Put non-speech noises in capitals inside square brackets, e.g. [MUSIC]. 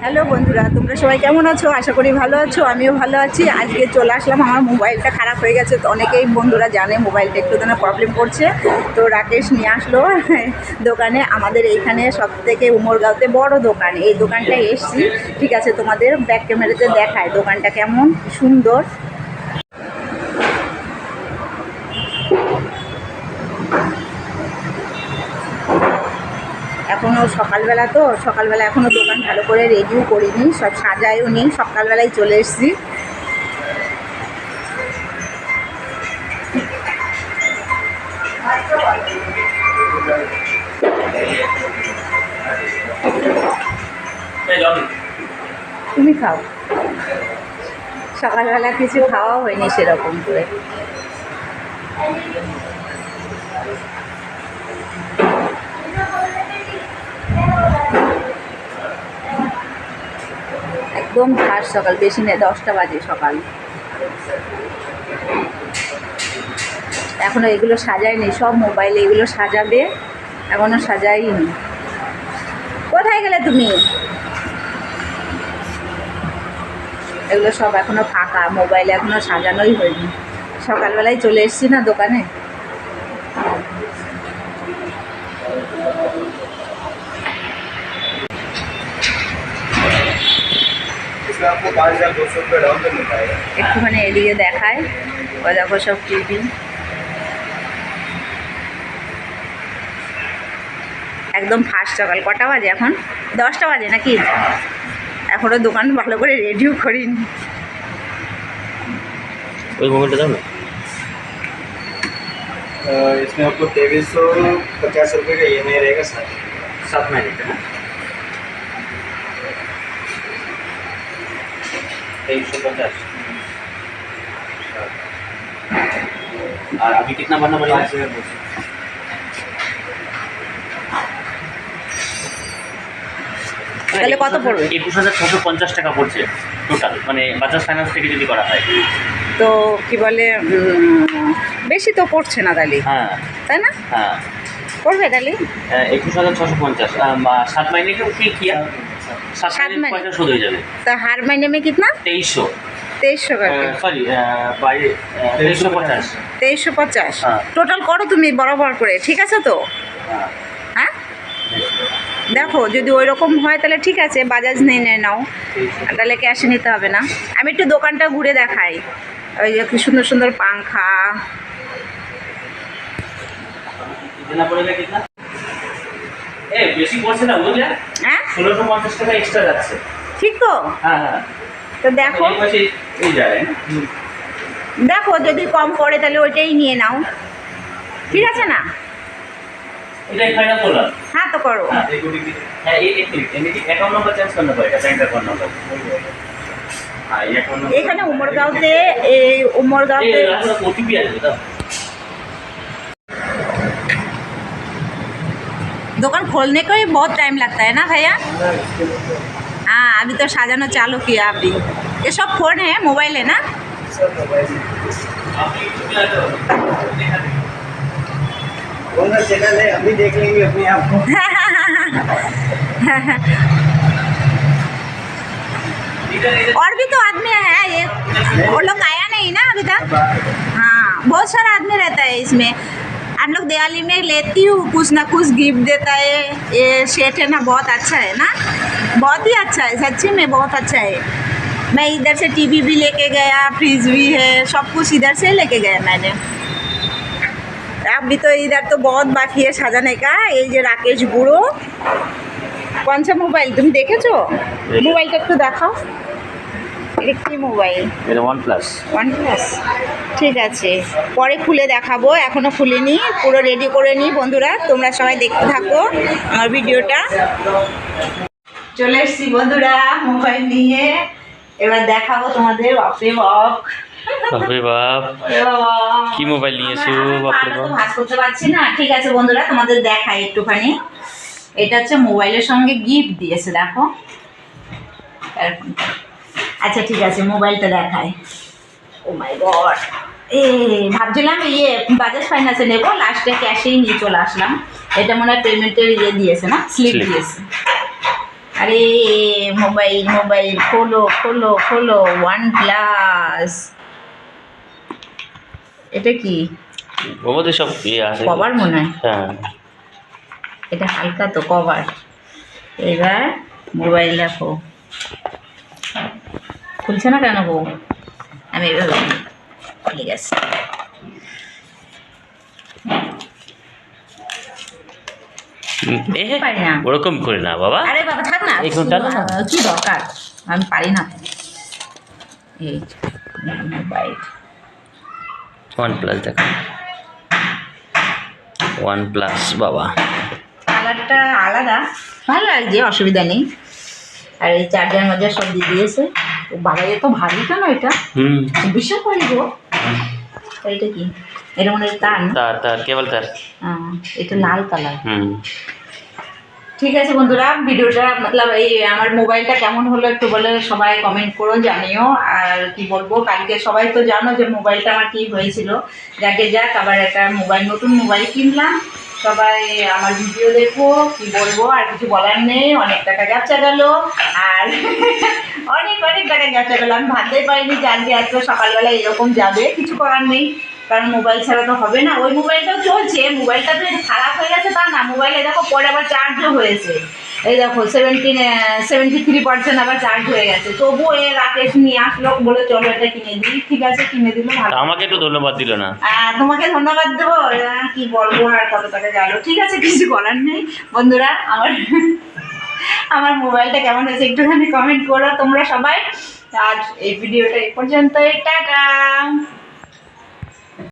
Hello বন্ধুরা, তোমরা সবাই কেমন আছো? আশা করি ভালো আছো, আমিও ভালো আছি। আজকে চলে আসলাম, আমার মোবাইলটা খারাপ হয়ে গেছে, তো অনেকেই বন্ধুরা জানে মোবাইলটা একটু যেন প্রবলেম করছে। তো রাকেশ নিয়ে আসলো [LAUGHS] দোকানে, আমাদের এইখানে সব থেকে উমরগাঁওতে বড় দোকান। এই দোকানটায় এসছি। ঠিক আছে, তোমাদের ব্যাক ক্যামেরাতে দেখায় দোকানটা কেমন? সুন্দর। এখনও সকালবেলা তো সকালবেলা এখনও দোকান ভালো করে রেডিও করিনি সব সাজায়ও নি সকালবেলায় চলে এসেছি। তুমি খাও। সকালবেলা কিছু খাওয়া হয়নি সেরকম করে। একদম ফার্স্ট সকাল, বেশি নেই, দশটা বাজে সকাল। এখনও এগুলো সাজায়নি, সব মোবাইলে এগুলো সাজাবে, এখনও সাজাইনি কোথায় গেলে তুমি? এগুলো সব এখনও ফাঁকা মোবাইলে এখনও সাজানোই হয়নি। সকালবেলায় চলে এসছি না দোকানে? একটুখানি এদিকে দেখায় ও দেখো সব টিভি একদম ফার্স্ট সকাল কটা বাজে এখন দশটা বাজে নাকি এখনও দোকান ভালো করে রেডিও করিনি ওই মোবাইলটা দাও না अ, इसमें आपको तेईस सौ पचास रुपये का ई एम आई रहेगा सर सात महीने का तेईस सौ पचास और अभी कितना भरना पड़ेगा पाँच हज़ार दो सौ তাহলে কত পড়বে? একুশ হাজার ছশো পঞ্চাশ টাকা পড়ছে টোটাল মানে বাজাজ ফাইন্যান্স থেকে যদি করা হয় তো কি বলে উম, বেশি তো পড়ছে না তাহলে হ্যাঁ তাই না হ্যাঁ পড়বে তাহলে একুশ হাজার ছশো পঞ্চাশ সাত মাইনে কেউ কি কিয়া সাত সাত মাইনে মাইনে। পয়সা শোধ হয়ে যাবে তো হার মাইনে में कितना তেইশশো তেইশশো টাকা সরি বাই তেইশশো পঞ্চাশ তেইশশো পঞ্চাশ হ্যাঁ। টোটাল করো তুমি বরাবর করে ঠিক আছে তো হ্যাঁ হ্যাঁ দেখো যদি ওই রকম হয় তাহলে ঠিক আছে বাজাজ নিয়ে নে নাও আর তাহলে ক্যাশে নিতে হবে না আমি একটু দোকানটা ঘুরে দেখাই ওই যে কি সুন্দর সুন্দর পাংখা कितना पड़ेगा कितना এ বেশি পড়ছে না বুঝলে হ্যাঁ ষোলোশো পঞ্চাশ টাকা এক্সট্রা যাচ্ছে। ঠিক তো? হ্যাঁ তো দেখো। এই যায় দেখো যদি কম পড়ে তাহলে ওইটাই নিয়ে নাও। ঠিক আছে না? হ্যাঁ তো করো। এখানে উমরগাঁওতে এই উমরগাঁওতে ওটিপি আসবে दुकान खोलने को ही बहुत टाइम लगता है ना भैया हाँ अभी तो साजानो चालू किया अभी ये सब फोन है मोबाइल है ना सब मोबाइल कौन सा चैनल है अभी देख लेंगे अपने आप को इधर इधर और भी तो आदमी है ये वो लोग आया नहीं ना अभी तक हाँ बहुत सारा आदमी रहता है इसमें हम लोग दिवाली में लेती हूँ कुछ ना कुछ गिफ्ट देता है ये सेट है ना बहुत अच्छा है ना बहुत ही अच्छा है सच्ची में बहुत अच्छा है मैं इधर से टीवी भी लेके गया फ्रिज भी है सब कुछ इधर से लेके गया मैंने अभी तो इधर तो बहुत बाकी है सजाने का ये जो राकेश बुड़ो कौन सा मोबाइल तुम देखे छो मोबाइल একটু দেখাও এটা কি mobile. One plus one plus ঠিক আছে। পরে খুলে দেখাবো এখনও খুলিনি পুরো রেডি করে নিই বন্ধুরা তোমরা সবাই দেখতে থাকো আমার ভিডিওটা। চলে এসছি বন্ধুরা মোবাইল নিয়ে। এবার দেখাবো তোমাদের বাপরে বাপ। বাপরে বাপ। কি মোবাইল নিয়েছো বাপরে বাপ। ভাস করতে পারছি না। ঠিক আছে বন্ধুরা তোমাদের দেখাই একটুখানি। এটা হচ্ছে মোবাইলের সঙ্গে গিফট দিয়েছে দেখো। এরকম আচ্ছা ঠিক আছে মোবাইলটা দেখায় ও মাই গড এ ভাবছিলাম ইয়ে বাজাজ ফাইন্যান্সে নেব লাস্টে ক্যাশেই নিয়ে চলে আসলাম। এটা মনে হয় পেমেন্টের ইয়ে দিয়েছে না? স্লিপ দিয়েছে। আরে মোবাইল মোবাইল খোলো খোলো খোলো ওয়ান প্লাস এটা কি? মধ্যে সব ইয়ে আছে। কভার মনে হয়। হ্যাঁ। এটা হালকা তো কভার। এবার মোবাইল দেখো। খুলছে না কেন গো? আমি এভাবে খুলি। গেছে পারি না। ওরকম করে না বাবা। আরে বাবা থাক না? কি দরকার? আমি পারি না। এই মোবাইল। ওয়ান প্লাস দেখো। ওয়ান প্লাস বাবা। কালারটা আলাদা। ভালো লাগছে অসুবিধা নেই। আর এই চার্জার মার্জার সব দিয়ে দিয়েছে। বাবা এ তো ভারী কেন এটা? হুম। বিশাল ভারী গো। এটা কি? এটা মনে হয় তার তার তার কেবল তার। এটা লাল কালার। হুম। ঠিক আছে বন্ধুরা ভিডিওটা মতলব এই আমার মোবাইলটা কেমন হলো একটু বলে সবাই কমেন্ট করো জানিও। আর কি বলব কালকে সবাই তো জানো যে মোবাইলটা আমার কি হয়েছিল। যাকে যাক আবার একটা মোবাইল নতুন মোবাইল কিনলাম। সবাই আমার ভিডিও দেখো, কি বলব, আর কিছু বলার নেই, অনেক টাকা গাছা গেল, আর [LAUGHS] অনেক অনেক টাকা গাছা গেল, আমি ভাবতেই পারিনি যে আজকে এত সকালবেলা এরকম যাবে, কিছু করার নেই, কারণ মোবাইল ছাড়া তো হবে না। ওই মোবাইলটাও চলছে মোবাইলটা তো খারাপ হয়ে গেছে তা না মোবাইলে দেখো পরে আবার চার্জও হয়েছে। এই দেখো সেভেন্টিন সেভেন্টি থ্রি পার্সেন্ট আবার চার্জ হয়ে গেছে। তবুও এ রাকেশ নিয়ে আসলো বলে চলো এটা কিনে দিই। ঠিক আছে কিনে দিল আমাকে একটু ধন্যবাদ দিল না। তোমাকে ধন্যবাদ দেবো? কি বলব আর কত টাকা গেল ঠিক আছে কিছু করার নেই। বন্ধুরা আমার আমার মোবাইলটা কেমন হয়েছে একটুখানি কমেন্ট করো তোমরা সবাই। আর এই ভিডিওটা এই পর্যন্তই। টাটা!